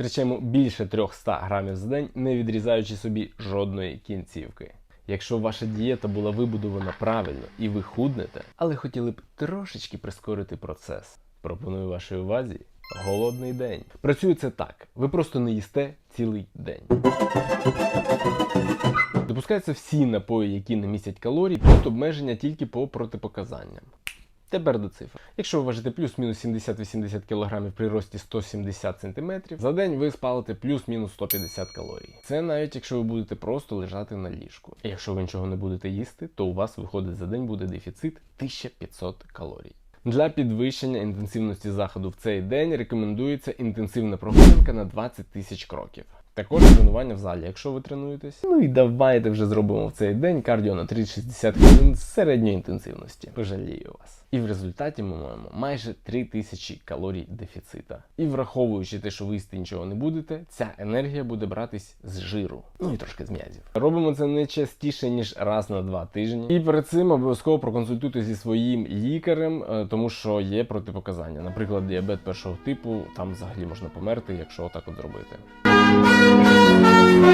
Втрачаємо більше 300 грамів за день, не відрізаючи собі жодної кінцівки. Якщо ваша дієта була вибудована правильно і ви худнете, але хотіли б трошечки прискорити процес, пропоную вашій увазі голодний день. Працює це так: ви просто не їсте цілий день. Допускаються всі напої, які не містять калорій, тут обмеження тільки по протипоказанням. Тепер до цифр. Якщо ви важите плюс-мінус 70-80 кг при рості 170 см, за день ви спалите плюс-мінус 150 калорій. Це навіть якщо ви будете просто лежати на ліжку. І якщо ви нічого не будете їсти, то у вас виходить за день буде дефіцит 1500 калорій. Для підвищення інтенсивності заходу в цей день рекомендується інтенсивна прогулянка на 20 тисяч кроків. Також тренування в залі, якщо ви тренуєтесь. Ну і давайте вже зробимо в цей день кардіо на 30-60 хвилин середньої інтенсивності. Пожалію вас. І в результаті ми маємо майже 3000 калорій дефіцита. І враховуючи те, що ви їсти нічого не будете, ця енергія буде братись з жиру, ну і трошки з м'язів. Робимо це не частіше ніж раз на два тижні. І перед цим обов'язково проконсультуйтесь зі своїм лікарем, е, тому що є протипоказання. Наприклад, діабет першого типу, там взагалі можна померти, якщо отак от зробити. Música